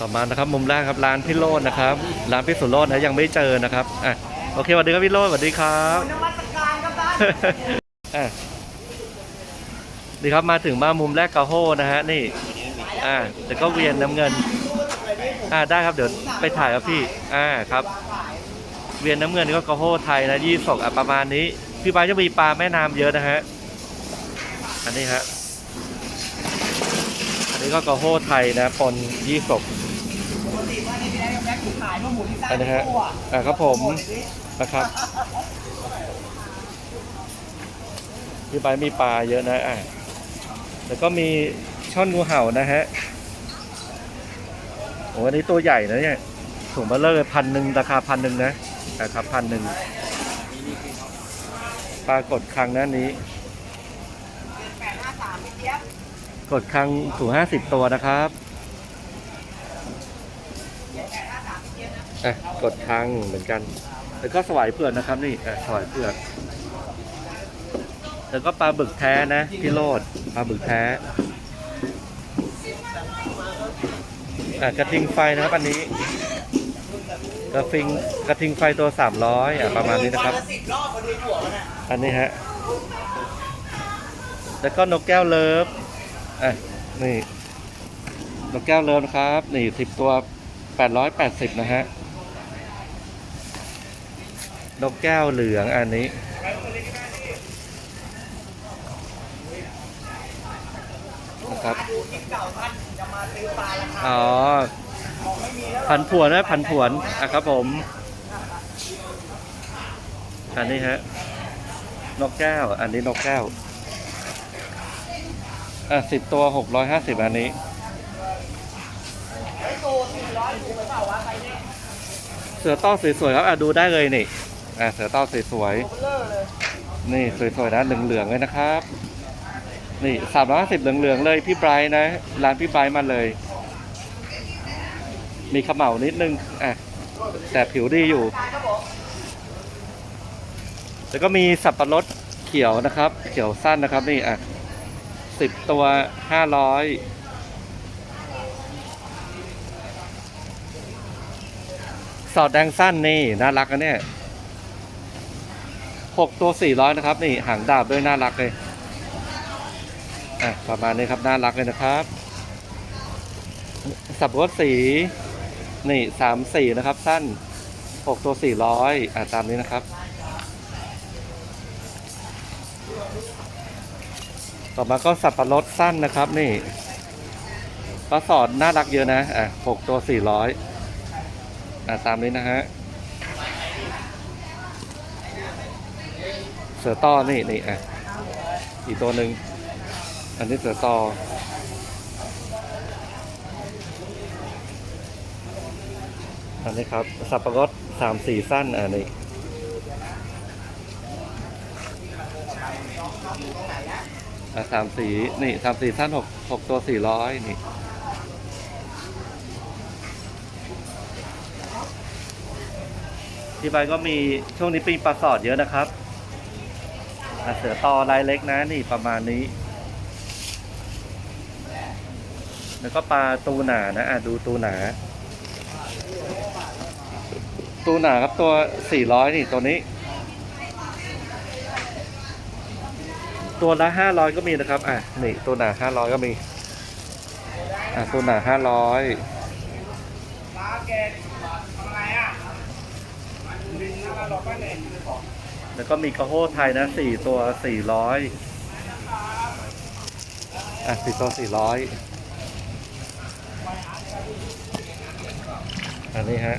ต่อมานะครับมุมแรกครับร้านพี่โรจน์นะครับร้านพี่สุโรจน์นะยังไม่เจอนะครับอะโอเคสวัสดีครับพี่โรจน์สวัสดีครับนมัสการครับท่านอะนี่ครับมาถึงมามุมแรกกระโฮนะฮะนี่อ่าเดี๋ยวก็เวียนน้ำเงินอ่าได้ครับเดี๋ยวไปถ่ายครับพี่อ่าครับ เวียนน้ำเงินก็กระโฮไทยนะยี่สกอะประมาณนี้ พี่บายจะมีปลาแม่น้ำเยอะนะฮะอันนี้ฮะอันนี้ก็กระโฮไทยนะปนยี่สก ขายมาหมูที่ซ่าอันนี้ฮะตัวอ่าครับผมนะครับพี่บายมีปลาเยอะนะอ่าแล้วก็มีช่อนงูเห่านะฮะโอ้อันนี้ตัวใหญ่นะเนี่ยถุงเบลเลอร์พันหนึ่งราคาพันหนึ่งนะนะครับพันหนึ่งปลากดครั้งนะอันนี้แปดห้าสามพี่เจี๊ยบกดครั้งถูห้าสิบตัวนะครับ แปดห้าสามพี่เจี๊ยบนะ อะกดครั้งเหมือนกัน แล้วก็สวายเผือกนะครับนี่อะสวายเผือกแล้วก็ปลาบึกแท้นะพี่โรดปลาบึกแท้อะกระทิงไฟนะครับอันนี้กระทิงกระทิงไฟตัวสามร้อยอะประมาณนี้นะครับอันอะอันนี้ฮะแล้วก็นกแก้วเลิฟอะนี่นกแก้วเลิฟนะครับนี่สิบตัวแปดร้อยแปดสิบนะฮะ นกแก้วเหลืองอันนี้ นะครับ อ๋อของไม่มีแล้วพันผวนนะพันผวนอะครับผม อันนี้ฮะ นกแก้ว อันนี้นกแก้ว อะสิบตัวหกร้อยห้าสิบอันนี้เสือต้อสวยๆครับอะดูได้เลยนี่ อะเสือต้อสวยตัวเบลอเลยๆนี่สวยๆนะเหลืองๆเลยนะครับ นี่สามร้อยห้าสิบเหลืองๆเลยพี่ไบรท์นะ ร้านพี่ไบรท์มาเลย มีขมเหลานิดนึงอะแต่ผิวดีอยู่การครับผมแล้วก็มีสับปะรดเขียวนะครับ เขียวสั้นนะครับนี่อะสิบตัวห้าร้อยสอดแดงสั้นนี่น่ารักนะเนี่ย หกตัวสี่ร้อยนะครับ นี่หางดาบด้วยน่ารักเลยอะประมาณนี้ครับน่ารักเลยนะครับ สับปะรดสีนี่สามสี่นะครับ สั้นหกตัวสี่ร้อยอะตามนี้นะครับ ต่อมาก็สับปะรดสั้นนะครับ นี่ปลาสอดน่ารักเยอะนะอะหกตัวสี่ร้อยอะตามนี้นะฮะ เสือต้อนี่นี่อะอีกตัวหนึ่งอันนี้เสือต่ออันนี้ครับ สับปะรดสามสี่สั้นอะนี่สามสีนี่สามสีสั้นหกหกตัวสี่ร้อยนี่ที่ใบก็มีช่วงนี้ปีปลาสอดเยอะนะครับ เสือตอลายเล็กนะนี่ประมาณนี้ แล้วก็ปลาตูหนานะอะดูตูหนา ตูหนาครับตัวสี่ร้อยนี่ตัวนี้ ตัวละห้าร้อยก็มีนะครับ อะนี่ตัวหนาห้าร้อยก็มี อะตัวหนาห้าร้อยปลาแกนทำอะไรอะลิงนะเราก็เน่น แล้วก็มีกระโฮไทยนะสี่ตัวสี่ร้อยอะสี่ตัวสี่ร้อยอันนี้ฮะ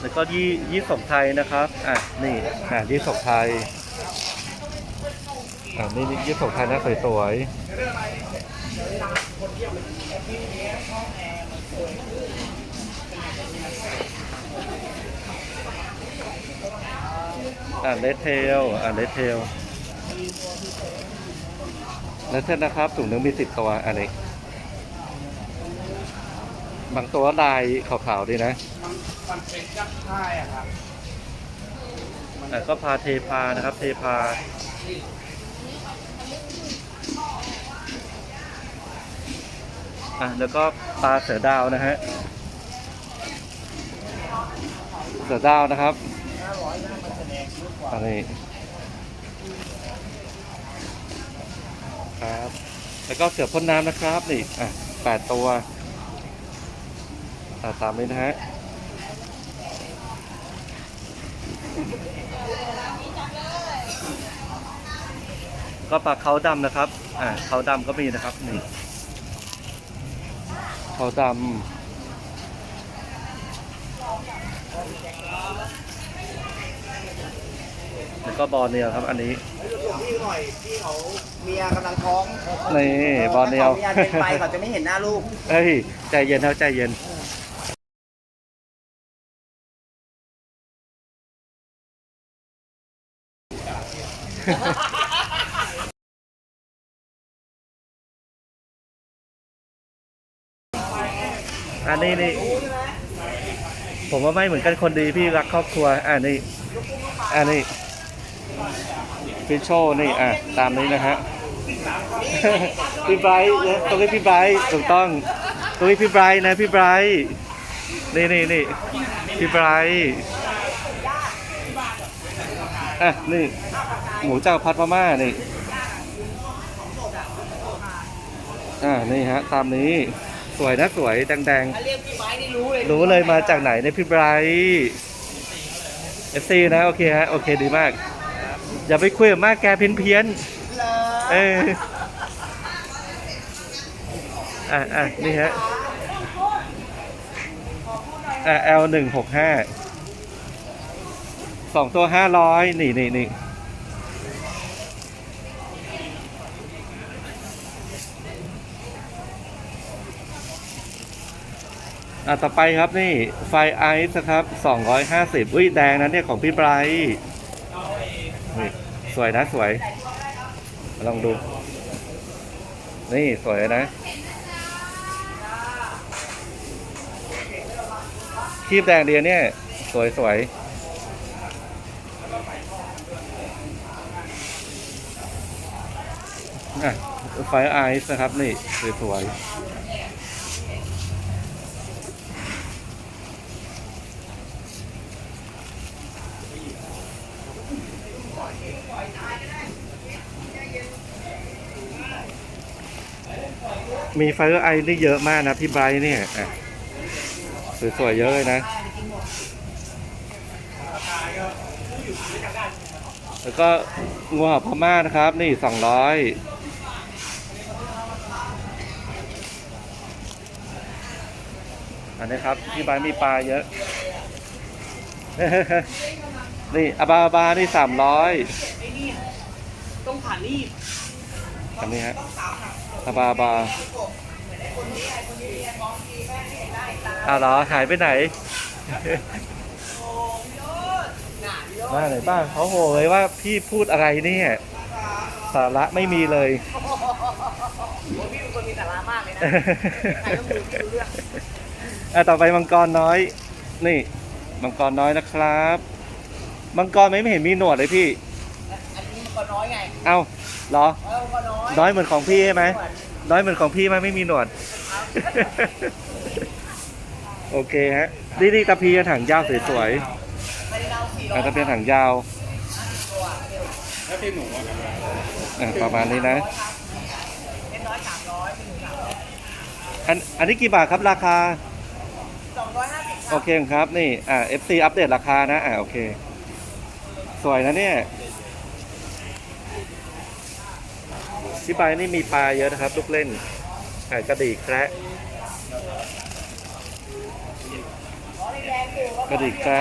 แล้วก็ยี่ยี่สกไทยนะครับ อะ นี่อะยี่สกไทย อะ นี่ยี่สกไทยนะสวยๆ อะเลดเทลอะเลดเทลเลดเทลนะครับถุงหนึงมีสิบตัวอันนี้บางตัวลายขาวๆดีนะ มันเป็นจับท่ายอะครับอ่ก็พาเทพานะครับ เทพาอะแล้วก็ปลาเสือดาวนะฮะ เสือดาวนะครับ อันนี้ครับ แล้วก็เสือพ่นน้ำนะครับนี่อะแปดตัวอะตามนี้นะฮะก็ปลาเขาดำนะครับ อ่าเขาดำก็มีนะครับนี่เขาดำ แล้วก็บอลเนียวครับอันนี้ พี่หน่อยพี่เขาเมียกำลังท้องนี่บอลเนียว ถ้าเขามีอันเป็นไปเขาจะไม่เห็นหน้าลูก เฮ้ย ใจเย็นครับใจเย็น อันนี้นี่ ผมว่าไม่เหมือนกันคนดีพี่รักครอบครัวอ่านี่อันนี้ ฟิชโชนี่อะตามนี้นะฮะพี่ไบรท์นะตรงนี้พี่ไบรท์ถูกต้องตรงนี้พี่ไบรท์นะพี่ไบรท์นี่นี่นี่พี่ไบรท์อะนี่หมูเจ้าพัดพม่านี่อ่านี่ฮะตามนี้สวยนะสวยแดงถ้าเรียกพี่ไม้นี่รู้เลยๆรู้เลยมาจากไหนเนี่ยพี่ไบรท์เอฟซีนะโอเคฮะโอเคดีมาก อย่าไปคุยกับมากแกเพี้ยนเพี้ยนๆเหรอเอออะอะนี่ฮะอะ L หนึ่งหกห้าสองตัวห้าร้อยนี่นี่นี่อะ ต่อไปครับนี่ ไฟไอซ์ครับสองร้อยห้าสิบอุ้ย แดงนั้นเนี่ย ของพี่ไบรท์ นี่สวยนะสวย ลองดู นี่สวยนะคีบแดงเดียเนี่ย สวยสวยอะไฟไอซ์นะครับ นี่ สวยสวย มีไฟไอนี่เยอะมากนะพี่ไบรท์เนี่ยอะสวยๆเยอะเลยนะ แล้วก็งัวพม่านะครับ นี่สองร้อยอันนี้ครับที่บ้านมีปลาเยอะ นี่อาบาอาบานี่สามร้อยต้องผ่านรีบอันนี้ฮะ อาบาอาบาอ้าวเหรอหายไปไหนมาไหนบ้างเขาโหเลยว่าพี่พูดอะไรเนี่ยสาระไม่มีเลยโอ้พี่เป็นคนมีสาระมากเลยนะใครต้องดูพี่รู้เรื่องอะต่อไปมังกรน้อย นี่มังกรน้อยนะครับ มังกรไม่เห็นมีหนวดเลยพี่ อันนี้มันก็น้อยไง เอ้า เหรอเออมันก็น้อยน้อยเหมือนของพี่ใช่ไหมน้อยเหมือนของพี่ไหมไม่มีหนวด โอเคฮะ นี่นี่ตะเพียนถังยาวสวยไม่ได้เล่าสี่ๆร้ออะยตะเพียนถังยาวตัวอะประมาณนี้นะเป็นร้อยสามร้อยเป็นหนึ่งสามร้อยอันอันนี้กี่บาทครับราคาสองร้อยห้าสิบโอเคครับนี่ อ่า FC อัปเดตราคานะ อ่า โอเค สวยนะเนี่ย ที่ไปนี่มีปลาเยอะนะครับลูกเล่นไก่กระดีกแคระกระดีกแคระ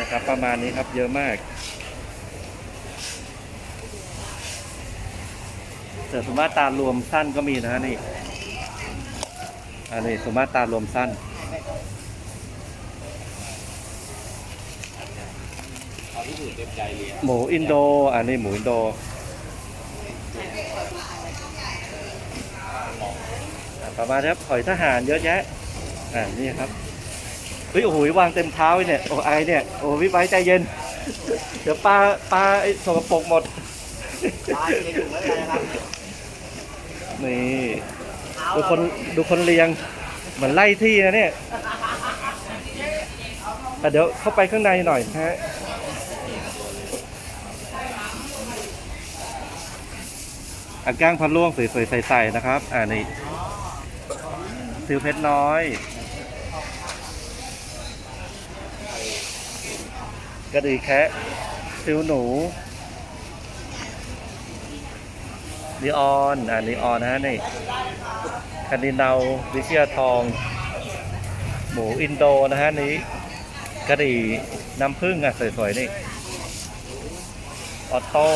นะครับประมาณนี้ครับเยอะมากเสือสุมาตารวมสั้นก็มีนะฮะนี่อันนี้สุมาตารวมสั้น หมูอินโด อันนี้หมูอินโด ประมาณครับหอยทหารเยอะแยะ อ่า นี่ครับเฮ้ยโอ้โหวางเต็มเท้าเลยเนี่ย โอ้ไอเนี่ย โอ้พี่ไปใจเย็น เดี๋ยวปลาปลาไอ้สกปรกหมดนี่ดูคนดูคนเลี้ยง เหมือนไล่ที่นะเนี่ยอ่เดี๋ยวเข้าไปข้างในหน่อยนะฮะ อาก้างพันล่วงสวยๆใสๆนะครับ อ่านี่ซิวเพชรน้อย กระดีแคะซิวหนูนีออน อ่านีออนนะฮะนี่คันดินเนาวิเชียทอง หมูอินโดนะฮะนี้กระหรี่น้ำผึ้งอะสวยๆนี่ ออโต้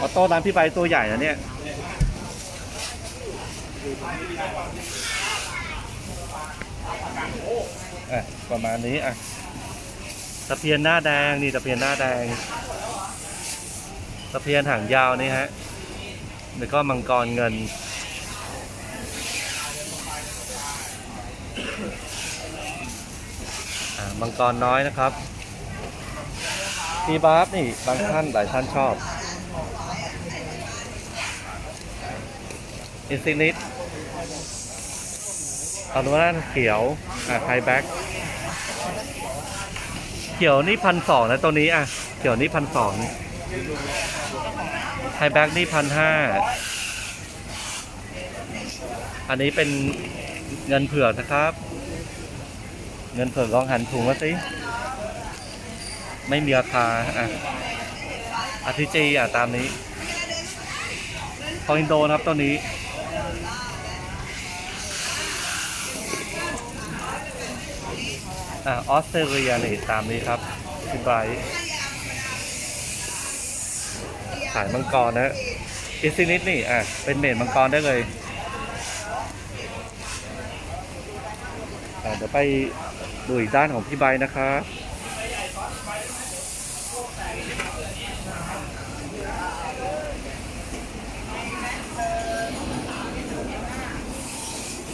ออโต้ร้านพี่ใบตัวใหญ่นะเนี่ยอะประมาณนี้อะตะเพียนหน้าแดงนี่ตะเพียนหน้าแดงตะเพียนหางยาวนี่ฮะแล้วก็มังกรเงินอ่ามังกรน้อยนะครับ ทีบาร์ฟนี่บางท่านหลายท่านชอบ อินซินิตเอาดูนั่นเขียว อ่าไทแบ็กเขียวนี่พันสองนะตัวนี้อะ เขียวนี่พันสองไทแบ็กนี่พันห้า อันนี้เป็นเงินเผือกนะครับ เงินเผือกลองหันถุงมาสิ ไม่มีราคาอะอาทิจีอะตามนี้คออินโดนะครับตัวนี้ ออสเตรเลียนี่ตามนี้ครับพี่ไบขายมังกรนะอิซินิดนี่อะเป็นเมดมังกรได้เลยเดี๋ยวไปดูอีกด้านของพี่ใบนะครับ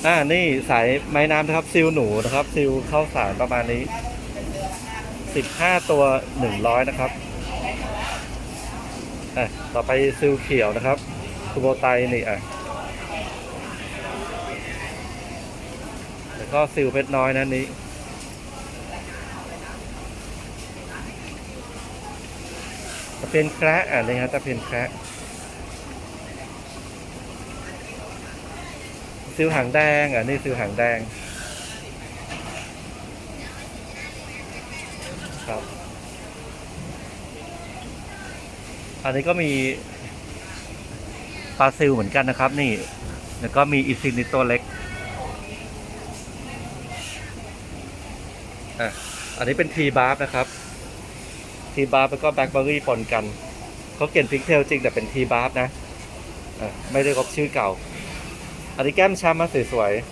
อ่านี่สายไม้น้ำนะครับซิลหนูนะครับซิลเข้าสารประมาณนี้15ตัว100นะครับอะต่อไปซิลเขียวนะครับคูโบไตนี่อะแล้วก็ซิลเพชรน้อยนะนี้จะเป็นแคระอะนี่ฮะจะเป็นแคระ ซิลหางแดงอะนี่ซิลหางแดงครับ อันนี้ก็มีปลาซิลเหมือนกันนะครับ นี่แล้วก็มีอีซินในตัวเล็กอะอันนี้เป็นทีบาร์ฟนะครับทีบาร์ฟแล้วก็แบล็คเบอร์รี่ปนกันเขาเขียนพิกเทลจริงแต่เป็นทีบาร์ฟนะอะไม่ได้กบชื่อเก่า อันนี้แก้มช้ำมาสวยๆ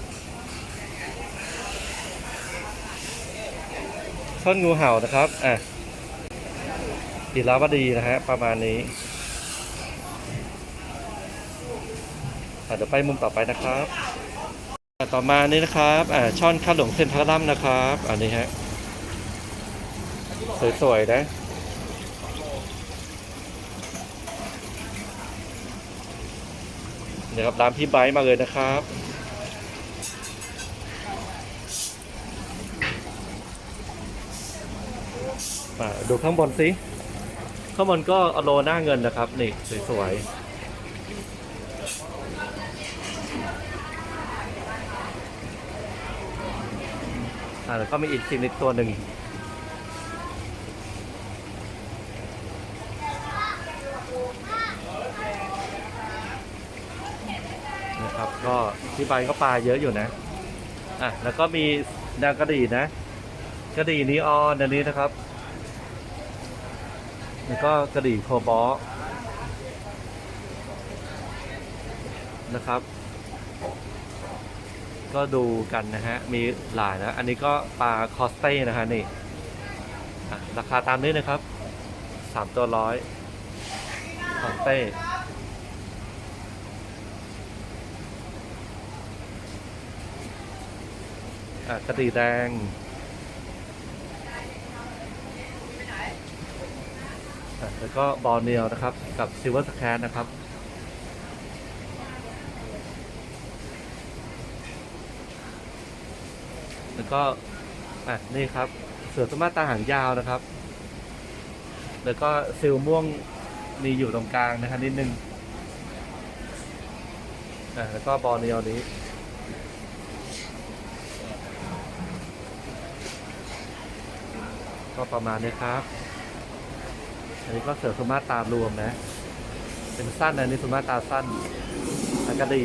ช่อนงูเห่านะครับอะอีลาวดีนะฮะประมาณนี้เดี๋ยวไปมุมต่อไปนะครับ ต่อมานี่นะครับอ่าช่อนข้าวหลงเซนทรัลลัมนะครับ อันนี้ฮะ สวยๆนะ เดี๋ยวครับร้านพี่ไบร์มาเลยนะครับ มาดูข้างบนสิ ข้างบนก็อโลหน้าเงินนะครับ นี่สวยๆอ่าแล้วก็มีอีกสิ่งอีกตัวหนึ่งนะครับ ก็ ที่ไปก็ปลาเยอะอยู่นะ อะ แล้วก็มีดาวกระดีนะ กระดีนีออนอันนี้นะครับ แล้วก็กระดีโคบอลนะครับ ก็ดูกันนะฮะ มีหลายนะ อันนี้ก็ปลาคอสเต้นะฮะนี่ราคาตามนี้นะครับสามตัวร้อยคอสเต้ อะกระดีแดง แล้วก็บอลเนียลนะครับ กับซิลเวอร์สแครนะครับแล้วก็อะนี่ครับ เสือสมาตาหางยาวนะครับ แล้วก็ซิลม่วงมีอยู่ตรงกลางนะครับนิดนึงอะแล้วก็บอลเนียลนี้ ก็ประมาณนี้ครับ อันนี้ก็เสือสมาตารวมนะ เป็นสั้นนะอันนี่สมาตาสั้นแล้วก็ดี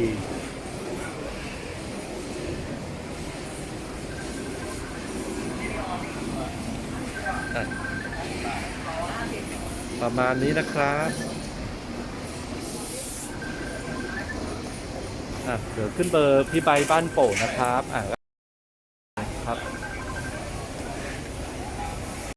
ประมาณนี้นะครับอะเดี๋ยวขึ้นเบอร์พี่ใบบ้านโป่งนะครับอะ